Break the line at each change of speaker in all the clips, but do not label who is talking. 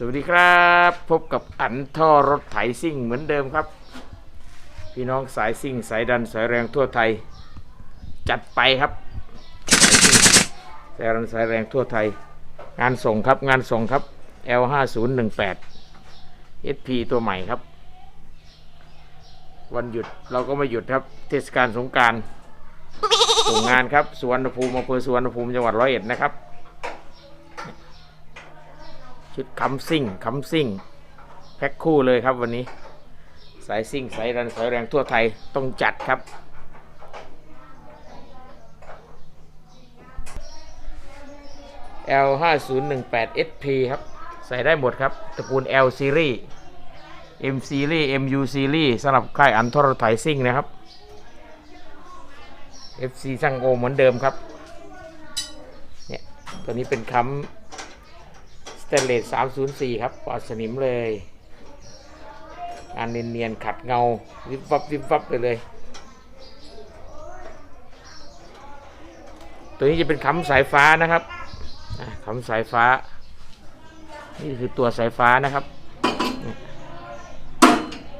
สวัสดีครับ พบกับอันท่อรถไถซิ่งเหมือนเดิมครับ พี่น้องสายซิ่งสายดันสายแรงทั่วไทย จัดไปครับสายดันสายแรงทั่วไทย งานส่งครับงานส่งครับ L5018 SP ตัวใหม่ครับ วันหยุดเราก็ไม่หยุดครับ เทศกาลสงการส่งงานครับสุวรรณภูมิอำเภอสุวรรณภูมิจังหวัดร้อยเอ็ดนะครับ ชุดคำซิ่งคำซิ่งแพ็คคู่เลยครับวันนี้ สายซิ่งสายรันสายแรงทั่วไทยต้องจัดครับ L 5 0 1 8 SP ครับ ใส่ได้หมดครับตระกูล L Series M Series MU Series สำหรับค่ายอันทรไทยซิ่งนะครับ FC ช่างโอเหมือนเดิมครับ เนี่ย ตัวนี้เป็นคำ เตเลส304ครับปลอดสนิมเลยงานเนียนๆขัดเงาวิบวับวิบวับไปเลย ตัวนี้จะเป็นคำสายฟ้านะครับอะคำสายฟ้า นี่คือตัวสายฟ้านะครับ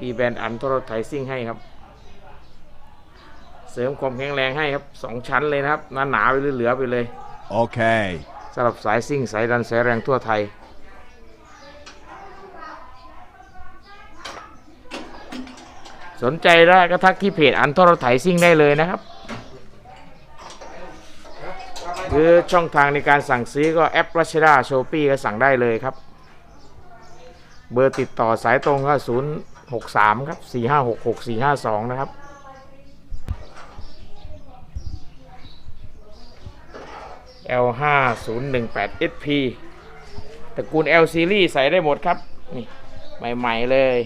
อีแบรนด์อันโทรไทซิ่งให้ครับ เสริมความแข็งแรงให้ครับสองชั้นเลยนะครับหนาหนาๆไปเหลือๆไปเลย
Okay.
สำหรับสายซิ่งสายดันสายแรงทั่วไทย สนใจได้ก็ทักที่เพจอันทรไถซิ่งได้เลยนะครับหรือช่องทางในการสั่งซื้อก็แอปรัชดาโชปี้ก็สั่งได้เลยครับ เบอร์ติดต่อสายตรงก็ 063 ครับ 4566 452 นะครับ L5018SP ตระกูล L Series ใส่ได้หมดครับ นี่ ใหม่ ๆ เลย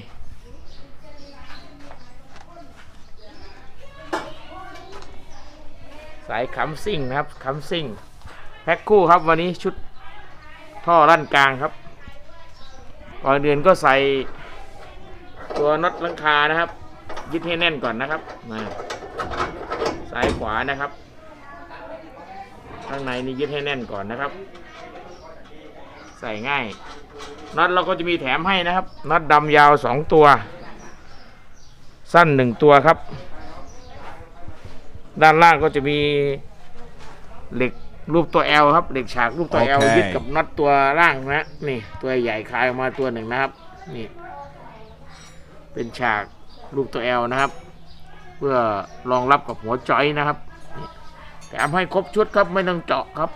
สายขำซิ่งนะครับขำซิ่ง แพ็คคู่ครับวันนี้ชุดท่อลั่นกลางครับก่อนอื่นก็ใส่ตัวน็อตลังคานะครับ ยึดให้แน่นก่อนนะครับมาซ้ายขวานะครับ ข้างในนี่ยึดให้แน่นก่อนนะครับ ใส่ง่ายน็อตเราก็จะมีแถมให้นะครับน็อตดำยาวสองตัว สั้นหนึ่งตัวครับ ด้านล่างก็จะมีเหล็กรูปตัว L ครับเหล็กฉากรูปตัว L
โอเค
ยึดกับน็อตตัวล่างนะนี่ ตัวใหญ่คลายออกมาตัวหนึ่งนะครับ นี่ เป็นฉากรูปตัว L นะครับ เพื่อรองรับกับหัวจอยนะครับ แถมให้ครบชุดครับไม่ต้องเจาะครับ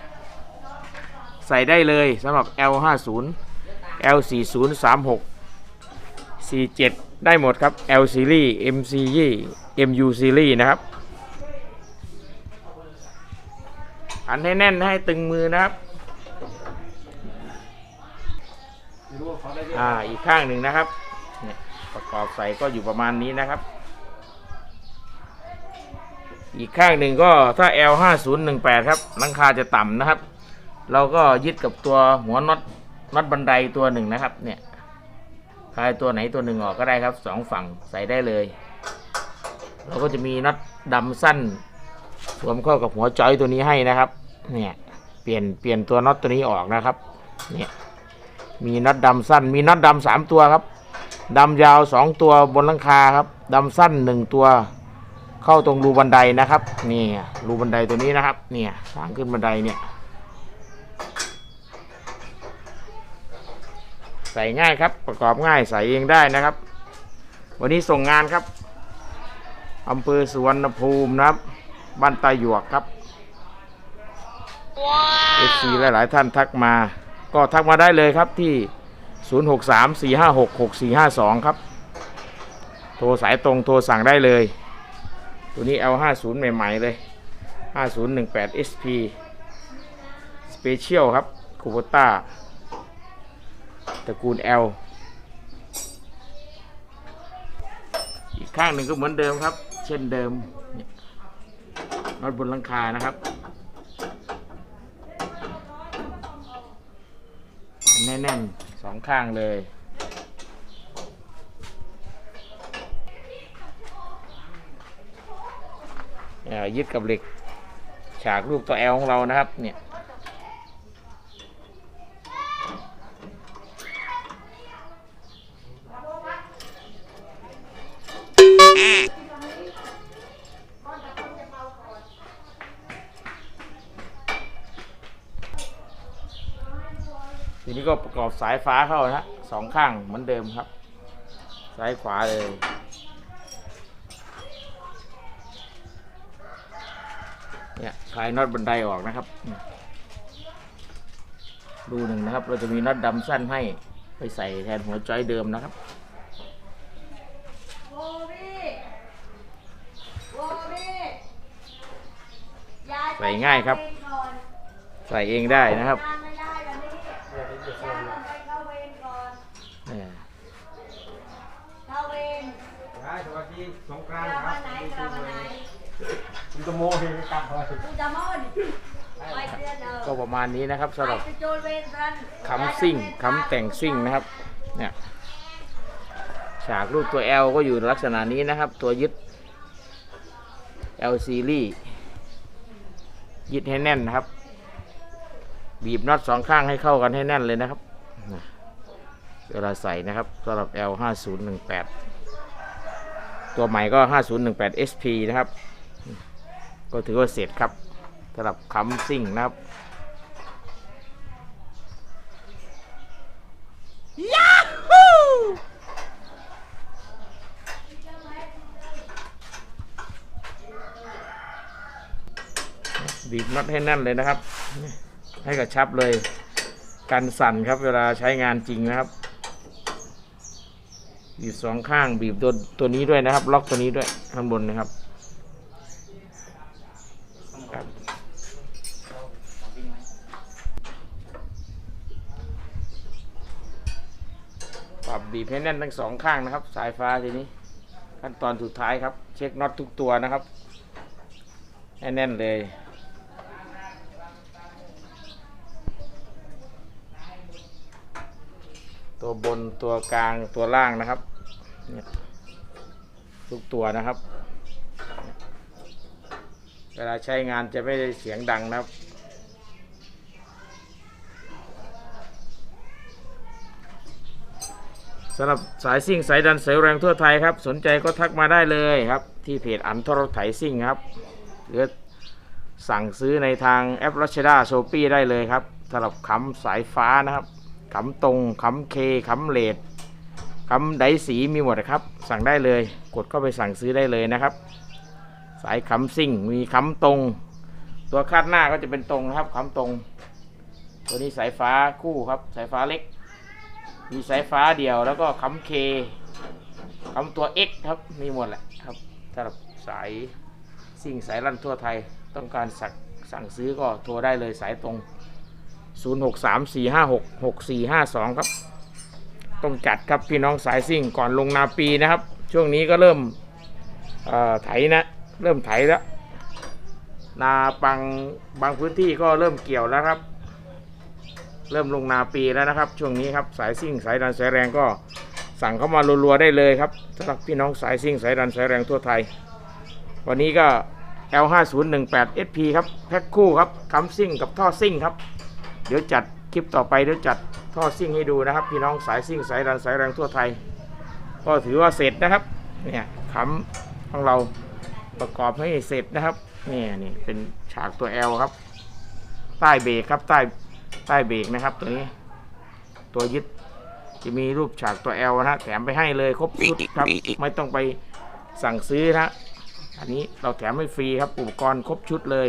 ใส่ได้เลยสำหรับ L50 L4036 47 ได้หมดครับ L series M series MU series นะครับอันให้แน่นให้ตึงมือนะครับอ่าอีกข้างหนึ่งนะครับ ประกอบใส่ก็อยู่ประมาณนี้นะครับ อีกข้างหนึ่งก็ถ้า L 5 0 1 8 ครับหลังคาจะต่ำนะครับ เราก็ยึดกับตัวหัวน็อตน็อตบันไดตัวหนึ่งนะครับ เนี่ยคลายตัวไหนตัวหนึ่งออกก็ได้ครับสองฝั่งใส่ได้เลย เราก็จะมีน็อตดำสั้นสวมเข้ากับหัวจอยตัวนี้ให้นะครับ เนี่ยเปลี่ยนเปลี่ยนตัวน็อตตัวนี้ออกนะครับ เนี่ยมีน็อตดำสั้น มีน็อตดำสามตัวครับดำยาวสองตัวบนหลังคาครับดำสั้นหนึ่งตัว เข้าตรงรูบันไดนะครับนี่รูบันไดตัวนี้นะครับ เนี่ยทางขึ้นบันไดเนี่ย ใส่ง่ายครับประกอบง่ายใส่เองได้นะครับ วันนี้ส่งงานครับอำเภอสุวรรณภูมินะครับบ้านตาหยวกครับเอฟซีหลาย ๆ ท่านทักมา ก็ทักมาได้เลยครับที่ 0634566452 ครับ โทรสายตรงโทรสั่งได้เลย ตัวนี้ L50 ใหม่ๆเลย 5018 SP Special ครับคูโบต้าตระกูล L อีกข้างหนึ่งก็เหมือนเดิมครับ เช่นเดิมน็อตบนหลังคานะครับแน่นๆสองข้างเลย ยึดกับเหล็ก ฉากรูปตัวแอลของเรานะครับ เนี่ยทีนี้ก็ประกอบสายฟ้าเข้านะสองข้างเหมือนเดิมครับ ซ้ายขวาเลย เนี่ยคลายน็อตบันไดออกนะครับเนี่ยรูหนึ่งนะครับ เราจะมีน็อตดำสั้นให้ไปใส่แทนหัวจอยเดิมนะครับ
โววี่โววี่ยาย
ใส่ง่ายครับ
ไปก่อน
ใส่เองได้นะครับ
งานไม่ได้วันนี้ยายต้องไปเข้าเวรก่อน
เนี่ย
เข้าเวร
สวัสดีสงก
ก
รานต์
ลับ
ครั
วั
บ
นไหนกลับวันไหน
คุณตะโมเฮกลับเลย
กูจะมอนไปเดือนเออ
ก็ประมาณนี้นะครับสำหรับ
ไปโจรเวรกัน
คำซิ่งคำแต่งซิ่งนะครับ เนี่ย ฉากรูปตัว L ก็อยู่ลักษณะนี้นะครับ ตัวยึด L ซีรีส์ยึดให้แน่นนะครับ บีบน็อตสองข้างให้เข้ากันให้แน่นเลยนะครับนะเวลาใส่นะครับสำหรับ L 5018ตัวใหม่ก็ 5018 SP นะครับ ก็ถือว่าเสร็จครับสำหรับคำซิ่งนะครับบีบน็อตให้แน่นเลยนะครับ ให้กระชับเลย กันสั่นครับเวลาใช้งานจริงนะครับ บีบสองข้างบีบตัวตัวนี้ด้วยนะครับ ล็อกตัวนี้ด้วยข้างบนนะครับับบีบให้แน่นทั้งสองข้างนะครับ สายฟ้าทีนี้ ขั้นตอนสุดท้ายครับ เช็คน็อตทุกตัวนะครับให้แน่นเลยตัวบนตัวกลางตัวล่างนะครับ ทุกตัวนะครับ เวลาใช้งานจะไม่ได้เสียงดังนะครับ สำหรับสายซิ่งสายดันสายแรงทั่วไทยครับ สนใจก็ทักมาได้เลยครับ ที่เพจอันทรถไถซิ่งครับ หรือสั่งซื้อในทางแอปรัชดาโชปี้ได้เลยครับสำหรับขำสายฟ้านะครับขำตรงขำเคขำเลดขำไดสีมีหมดนะครับ สั่งได้เลย กดเข้าไปสั่งซื้อได้เลยนะครับ สายขำซิ่งมีขำตรง ตัวคาดหน้าก็จะเป็นตรงนะครับขำตรง ตัวนี้สายฟ้าคู่ครับ สายฟ้าเล็ก มีสายฟ้าเดียวแล้วก็คำเคคำตัว X ครับ มีหมดแหละครับสำหรับสายสิ่งสายรันทั่วไทย ต้องการสั่งสั่งซื้อก็โทรได้เลยสายตรง 0634566452 ครับ ต้องจัดครับพี่น้องสายซิ่งก่อนลงนาปีนะครับ ช่วงนี้ก็เริ่มไถนะ เริ่มไถแล้ว นาปังบางพื้นที่ก็เริ่มเกี่ยวแล้วครับ เริ่มลงนาปีแล้วนะครับ ช่วงนี้ครับสายซิ่งสายดันสายแรงก็สั่งเข้ามารัวๆได้เลยครับสำหรับพี่น้องสายซิ่งสายดันสายแรงทั่วไทย วันนี้ก็ L5018 SP ครับแพ็คคู่ครับคำซิ่งกับท่อซิ่งครับ เดี๋ยวจัดคลิปต่อไปเดี๋ยวจัดท่อซิ่งให้ดูนะครับ พี่น้องสายซิ่งสายดันสายแรงทั่วไทย ก็ถือว่าเสร็จนะครับเนี่ยคำของเราประกอบให้เสร็จนะครับเนี่ยนี่เป็นฉากตัว L ครับ ใต้เบรกครับใต้ ใต้เบรกนะครับ ตัวนี้ ตัวยึดจะมีรูปฉากตัว L นะฮะแถมไปให้เลยครบชุดครับ ไม่ต้องไปสั่งซื้อนะอันนี้เราแถมให้ฟรีครับ อุปกรณ์ครบชุดเลย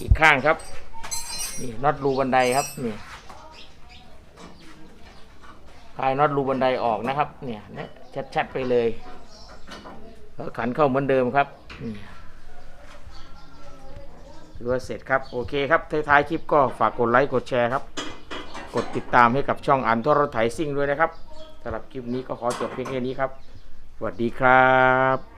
อีกข้างครับ นี่น็อตรูบันไดครับนี่คลายน็อตรูบันไดออกนะครับ เนี่ยเนี่ยชัดๆไปเลย แล้วขันเข้าเหมือนเดิมครับถือว่าเสร็จครับ โอเคครับท้ายๆคลิปก็ฝากกดไลค์กดแชร์ครับ กดติดตามให้กับช่องอันทรถไถซิ่งด้วยนะครับสำหรับคลิปนี้ก็ขอจบเพียงแค่นี้ครับสวัสดีครับ